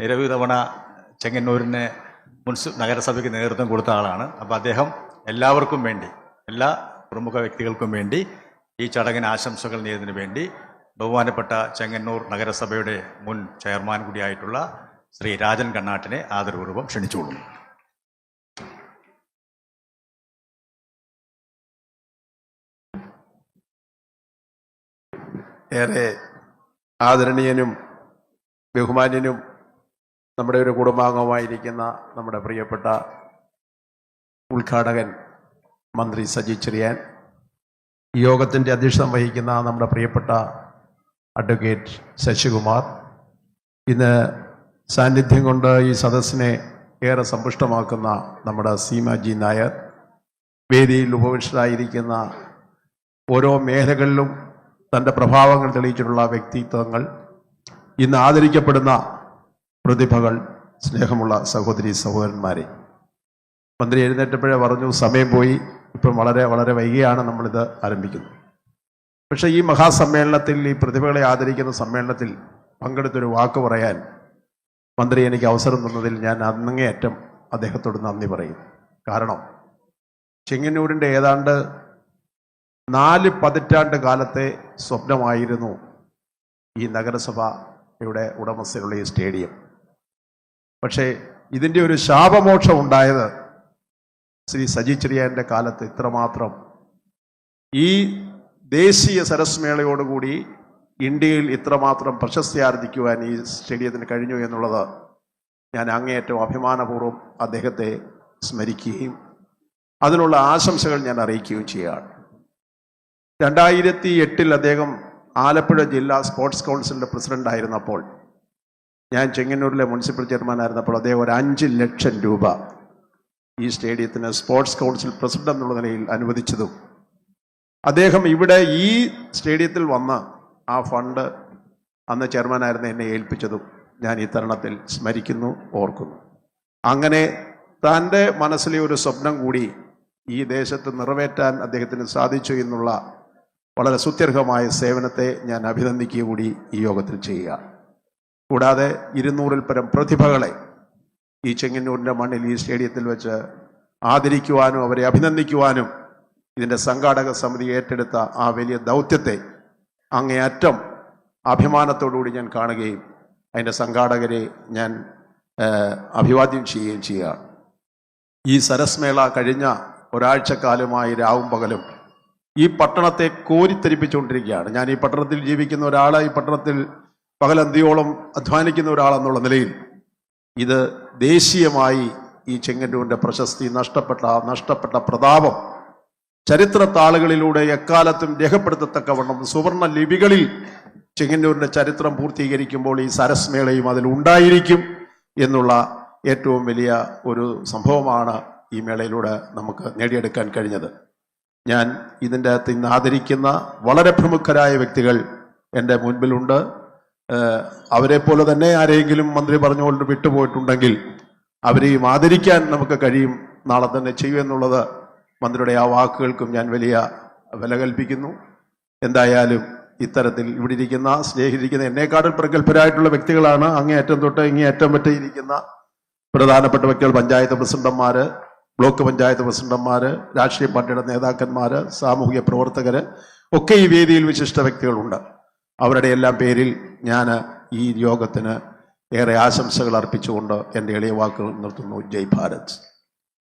നിരവധി തവണ ചെങ്ങന്നൂരിനെ മുൻസി നഗരസഭയ്ക്ക് നേതൃത്വം കൊടുത്ത ആളാണ്. അപ്പോൾ അദ്ദേഹം എല്ലാവർക്കും വേണ്ടി എല്ലാ പ്രമുഖ വ്യക്തികൾക്കും വേണ്ടി ഈ ചടങ്ങിന് ആശംസകൾ നേടുന്നതിന് വേണ്ടി ബഹുമാനപ്പെട്ട ചെങ്ങന്നൂർ നഗരസഭയുടെ മുൻ ചെയർമാൻ കൂടിയായിട്ടുള്ള ശ്രീ രാജൻ കണ്ണാട്ടിനെ ആദരപൂർവം ക്ഷണിച്ചുകൊള്ളുന്നു. ഏറെ ആദരണീയനും ബഹുമാന്യനും നമ്മുടെ ഒരു കുടുംബാംഗമായിരിക്കുന്ന നമ്മുടെ പ്രിയപ്പെട്ട ഉദ്ഘാടകൻ മന്ത്രി സജി ചെറിയാൻ യോഗത്തിന്റെ അധ്യക്ഷത വഹിക്കുന്ന നമ്മുടെ പ്രിയപ്പെട്ട അഡ്വക്കേറ്റ് ശശികുമാർ ഇന്ന് സാന്നിധ്യം കൊണ്ട് ഈ സദസ്സിനെ ഏറെ സമ്പുഷ്ടമാക്കുന്ന നമ്മുടെ സീമാജി നായർ വേദിയിൽ ഉപവിഷ്ടരായിരിക്കുന്ന ഓരോ മേഖലകളിലും തന്റെ പ്രഭാവങ്ങൾ തെളിയിച്ചിട്ടുള്ള വ്യക്തിത്വങ്ങൾ ഇന്ന് ആദരിക്കപ്പെടുന്ന പ്രതിഭകൾ സ്നേഹമുള്ള സഹോദരി സഹോദരന്മാരെ. മന്ത്രി എഴുന്നേറ്റപ്പോഴേ പറഞ്ഞു സമയം പോയി. ഇപ്പം വളരെ വളരെ വൈകിയാണ് നമ്മളിത് ആരംഭിക്കുന്നത്. പക്ഷേ ഈ മഹാസമ്മേളനത്തിൽ ഈ പ്രതിഭകളെ ആദരിക്കുന്ന സമ്മേളനത്തിൽ പങ്കെടുത്തൊരു വാക്ക് പറയാൻ മന്ത്രി എനിക്ക് അവസരം തന്നതിൽ ഞാൻ അങ്ങേയറ്റം അദ്ദേഹത്തോട് നന്ദി പറയും. കാരണം ചെങ്ങന്നൂരിന്റെ ഏതാണ്ട് നാല് പതിറ്റാണ്ട് കാലത്തെ സ്വപ്നമായിരുന്നു ഈ നഗരസഭയുടെ ഉടമസ്ഥയിലുള്ള ഈ സ്റ്റേഡിയം. പക്ഷേ ഇതിന്റെ ഒരു ശാപമോക്ഷം ഉണ്ടായത് ശ്രീ സജി ചെറിയാന്റെ കാലത്ത് ഇത്രമാത്രം. ഈ ദേശീയ സരസ്മേളയോടുകൂടി ഇന്ത്യയിൽ ഇത്രമാത്രം പ്രശസ്തി ആർജിക്കുവാൻ ഈ സ്റ്റേഡിയത്തിന് കഴിഞ്ഞു എന്നുള്ളത് ഞാൻ അങ്ങേയറ്റം അഭിമാനപൂർവം അദ്ദേഹത്തെ സ്മരിക്കുകയും അതിനുള്ള ആശംസകൾ ഞാൻ അറിയിക്കുകയും ചെയ്യുകയാണ്. രണ്ടായിരത്തി എട്ടിൽ അദ്ദേഹം ആലപ്പുഴ ജില്ലാ സ്പോർട്സ് കൗൺസിലിന്റെ പ്രസിഡന്റ് ആയിരുന്നപ്പോൾ ഞാൻ ചെങ്ങന്നൂരിലെ മുനിസിപ്പൽ ചെയർമാനായിരുന്നപ്പോൾ അദ്ദേഹം ഒരു അഞ്ച് ലക്ഷം രൂപ ഈ സ്റ്റേഡിയത്തിന് സ്പോർട്സ് കൗൺസിൽ പ്രസിഡന്റ് എന്നുള്ള നിലയിൽ അനുവദിച്ചതും. അദ്ദേഹം ഇവിടെ ഈ സ്റ്റേഡിയത്തിൽ വന്ന ആ ഫണ്ട് അന്ന് ചെയർമാനായിരുന്ന എന്നെ ഏൽപ്പിച്ചതും ഞാൻ ഈ തരുണത്തിൽ സ്മരിക്കുന്നു ഓർക്കുന്നു. അങ്ങനെ തന്റെ മനസ്സിലെ ഒരു സ്വപ്നം കൂടി ഈ ദേശത്ത് നിറവേറ്റാൻ അദ്ദേഹത്തിന് സാധിച്ചു എന്നുള്ള വളരെ സുത്യർഹമായ സേവനത്തെ ഞാൻ അഭിനന്ദിക്കുക കൂടി ഈ യോഗത്തിൽ ചെയ്യുക. കൂടാതെ ഇരുന്നൂറിൽ പരം പ്രതിഭകളെ ഈ ചെങ്ങന്നൂരിന്റെ മണ്ണിൽ ഈ സ്റ്റേഡിയത്തിൽ വെച്ച് ആദരിക്കുവാനും അവരെ അഭിനന്ദിക്കുവാനും ഇതിന്റെ സംഘാടക സമിതി ഏറ്റെടുത്ത ആ വലിയ ദൗത്യത്തെ അങ്ങേയറ്റം അഭിമാനത്തോടുകൂടി ഞാൻ കാണുകയും അതിന്റെ സംഘാടകരെ ഞാൻ അഭിവാദ്യം ചെയ്യുകയും ചെയ്യുകയാണ്. ഈ സരസ്മേള കഴിഞ്ഞ ഒരാഴ്ചക്കാലമായി രാവും പകലും ഈ പട്ടണത്തെ കോരിത്തെരിപ്പിച്ചുകൊണ്ടിരിക്കുകയാണ് ഞാൻ ഈ പട്ടണത്തിൽ ജീവിക്കുന്ന ഒരാൾ ഈ പട്ടണത്തിൽ പകലന്തിയോളം അധ്വാനിക്കുന്ന ഒരാളെന്നുള്ള നിലയിൽ ഇത് ദേശീയമായി ഈ ചെങ്ങന്നൂരിന്റെ പ്രശസ്തി നഷ്ടപ്പെട്ട നഷ്ടപ്പെട്ട പ്രതാപം ചരിത്ര താളുകളിലൂടെ എക്കാലത്തും രേഖപ്പെടുത്തത്തക്കവണ്ണം സുവർണ ലിപികളിൽ ചെങ്ങന്നൂരിന്റെ ചരിത്രം പൂർത്തീകരിക്കുമ്പോൾ ഈ സരസ്മേളയും അതിലുണ്ടായിരിക്കും എന്നുള്ള ഏറ്റവും വലിയ ഒരു സംഭവമാണ് ഈ മേളയിലൂടെ നമുക്ക് നേടിയെടുക്കാൻ കഴിഞ്ഞത്. ഞാൻ ഇതിന്റെ അകത്ത് ഇന്ന് ആദരിക്കുന്ന വളരെ പ്രമുഖരായ വ്യക്തികൾ എന്റെ മുൻപിലുണ്ട്. അവരെ പോലെ തന്നെ ആരെങ്കിലും മന്ത്രി പറഞ്ഞുകൊണ്ട് വിട്ടുപോയിട്ടുണ്ടെങ്കിൽ അവരെയും ആദരിക്കാൻ നമുക്ക് കഴിയും നാളെ തന്നെ ചെയ്യും എന്നുള്ളത് മന്ത്രിയുടെ ആ വാക്കുകൾക്കും ഞാൻ വലിയ വില കൽപ്പിക്കുന്നു. എന്തായാലും ഇത്തരത്തിൽ ഇവിടെ ഇരിക്കുന്ന സ്നേഹിച്ചിരിക്കുന്ന എന്നെക്കാട്ടിൽ പ്രഗത്ഭരായിട്ടുള്ള വ്യക്തികളാണ് അങ്ങേയറ്റം തൊട്ട് ഇങ്ങേയറ്റം വരെ ഇരിക്കുന്ന പ്രധാനപ്പെട്ട വ്യക്തികൾ പഞ്ചായത്ത് പ്രസിഡന്റന്മാര് ബ്ലോക്ക് പഞ്ചായത്ത് പ്രസിഡന്റന്മാര് രാഷ്ട്രീയ പാർട്ടിയുടെ നേതാക്കന്മാര് സാമൂഹിക പ്രവർത്തകര് ഒക്കെ ഈ വേദിയിൽ വിശിഷ്ട വ്യക്തികളുണ്ട്. അവരുടെ എല്ലാം പേരിൽ ഞാൻ ഈ യോഗത്തിന് ഏറെ ആശംസകൾ അർപ്പിച്ചുകൊണ്ട് എന്റെ എളിയ വാക്കുകൾ നിർത്തുന്നു. ജയ് ഭാരത്.